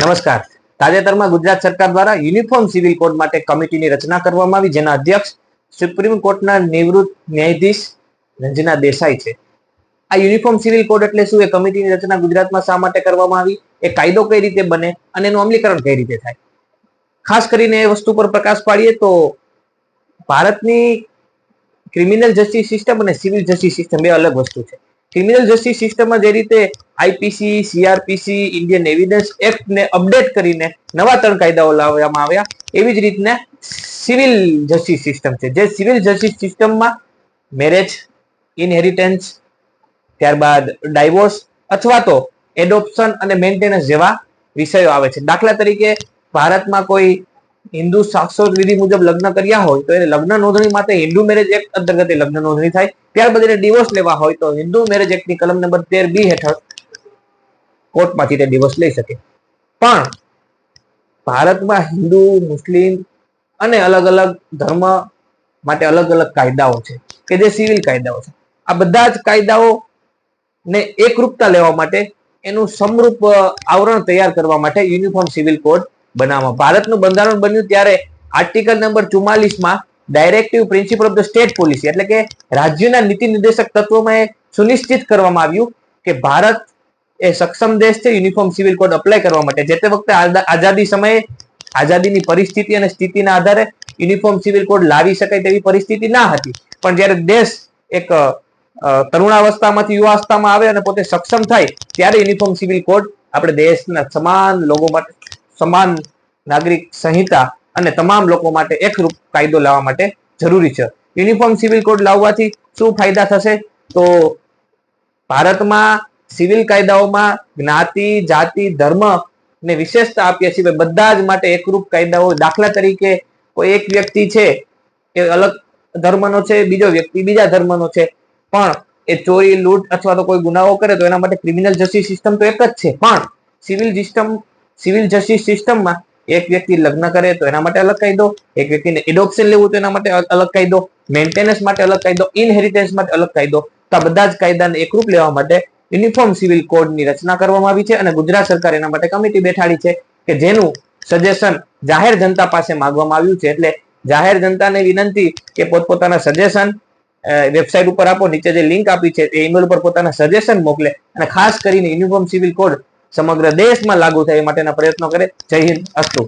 નમસ્કાર. તાજેતરમાં ગુજરાત સરકાર દ્વારા યુનિફોર્મ સિવિલ કોડ માટે કમિટીની રચના કરવામાં આવી, જેના અધ્યક્ષ સુપ્રીમ કોર્ટના નિવૃત્ત ન્યાયાધીશ રંજના દેસાઈ છે. આ યુનિફોર્મ સિવિલ કોડ એટલે શું? એ કમિટીની રચના ગુજરાતમાં શા માટે કરવામાં આવી? એ કાયદો કઈ રીતે બને? અને એનું અમલીકરણ કઈ રીતે થાય? ખાસ કરીને એ વસ્તુ પર પ્રકાશ પાડીએ તો ભારતની ક્રિમિનલ જસ્ટિસ સિસ્ટમ અને સિવિલ જસ્ટિસ સિસ્ટમ બે અલગ વસ્તુ છે. ક્રિમિનલ જસ્ટિસ સિસ્ટમમાં જે રીતે IPC, CRPC, Indian evidence act ને અપડેટ કરીને નવા ત્રણ કાયદાઓ લાવવામાં આવ્યા. એવી જ રીતના સિવિલ જસ્ટિસ સિસ્ટમ છે. જે સિવિલ જસ્ટિસ સિસ્ટમમાં મેરેજ, ઇનહેરિટન્સ, ત્યારબાદ ડાયવોર્સ અથવા તો એડોપ્શન અને મેન્ટેનન્સ જેવા વિષયો આવે છે. દાખલા તરીકે ભારતમાં કોઈ હિન્દુ સાક્ષર વિધિ મુજબ લગ્ન કર્યા હોય તો એને લગ્ન નોંધણી માટે હિન્દુ મેરેજ એક્ટ અંતર્ગત લગ્ન નોંધણી થાય. ત્યારબાદ એને ડિવોર્સ લેવા હોય તો હિન્દુ મેરેજ એક્ટની કલમ નંબર તેર બી હેઠળ કોર્ટમાંથી તે ડિવોર્સ લઈ શકે. પણ ભારતમાં હિન્દુ, મુસ્લિમ અને અલગ અલગ ધર્મ માટે અલગ અલગ કાયદાઓ છે કે જે સિવિલ કાયદાઓ છે. આ બધા જ કાયદાઓ ને એકરૂપતા લેવા માટે એનું સમરૂપ આવરણ તૈયાર કરવા માટે યુનિફોર્મ સિવિલ કોડ બનાવવામાં ભારતનું બંધારણ બન્યું ત્યારે article number ચુમ્માલીસમાં directive principle of the state policy એટલે કે રાજ્યના નીતિ નિર્દેશક તત્વોમાં એ સુનિશ્ચિત કરવામાં આવ્યું કે ભારત એ સક્ષમ દેશ છે યુનિફોર્મ સિવિલ કોડ અપ્લાય કરવા માટે. જે તે વખતે આઝા- આઝાદી સમયે આઝાદીની પરિસ્થિતિ અને સ્થિતિના આધારે યુનિફોર્મ સિવિલ કોડ લાવી શકાય તેવી પરિસ્થિતિ ના હતી. પણ જ્યારે દેશ એક તરુણાવસ્થામાંથી યુવાવસ્થામાં આવે અને પોતે સક્ષમ થાય, ત્યારે યુનિફોર્મ સિવિલ કોડ આપણે દેશના સમાન લોકો માટે, સમાન નાગરિક સંહિતા અને તમામ લોકો માટે એકરૂપ કાયદો લાવવા માટે જરૂરી છે. યુનિફોર્મ સિવિલ કોડ લાવવાથી શું ફાયદા થશે? તો ભારતમાં સિવિલ કાયદાઓમાં જ્ઞાતિ, જાતિ, ધર્મ ને વિશેષતા આપીએ છીએ. બધા જ માટે એકરૂપ કાયદાઓ દાખલા તરીકે કોઈ એક વ્યક્તિ છે એ અલગ ધર્મનો છે, બીજો વ્યક્તિ બીજા ધર્મનો છે. પણ એ ચોરી, લૂંટ અથવા તો કોઈ ગુનાઓ કરે તો એના માટે ક્રિમિનલ જસ્ટિસ સિસ્ટમ તો એક જ છે. પણ સિવિલ સિસ્ટમ સિવિલ જસ્ટિસ સિસ્ટમમાં એક વ્યક્તિ લગ્ન કરે તો એના માટે અલગ કાયદો, એક વ્યક્તિને એડોપ્શન લેવું તો એના માટે અલગ કાયદો મેન્ટેનન્સ માટે અલગ કાયદો ઇનહેરિટન્સ માટે અલગ કાયદો. તો આ બધા જ કાયદાને એકરૂપ લેવા માટે યુનિફોર્મ સિવિલ કોડની રચના કરવામાં આવી છે અને ગુજરાત સરકાર એના માટે કમિટી બેઠાડી છે કે જેનું સજેશન જાહેર જનતા પાસે માંગવામાં આવ્યું છે. એટલે જાહેર જનતાને વિનંતી કે પોતપોતાના સજેશન વેબસાઇટ ઉપર આપો, નીચે જે લિંક આપી છે એ ઈમેલ ઉપર પોતાના સજેશન મોકલે અને ખાસ કરીને યુનિફોર્મ સિવિલ કોડ સમગ્ર દેશમાં લાગુ થાય એ માટેના પ્રયત્નો કરે. જય હિન્દ, અસ્તુ.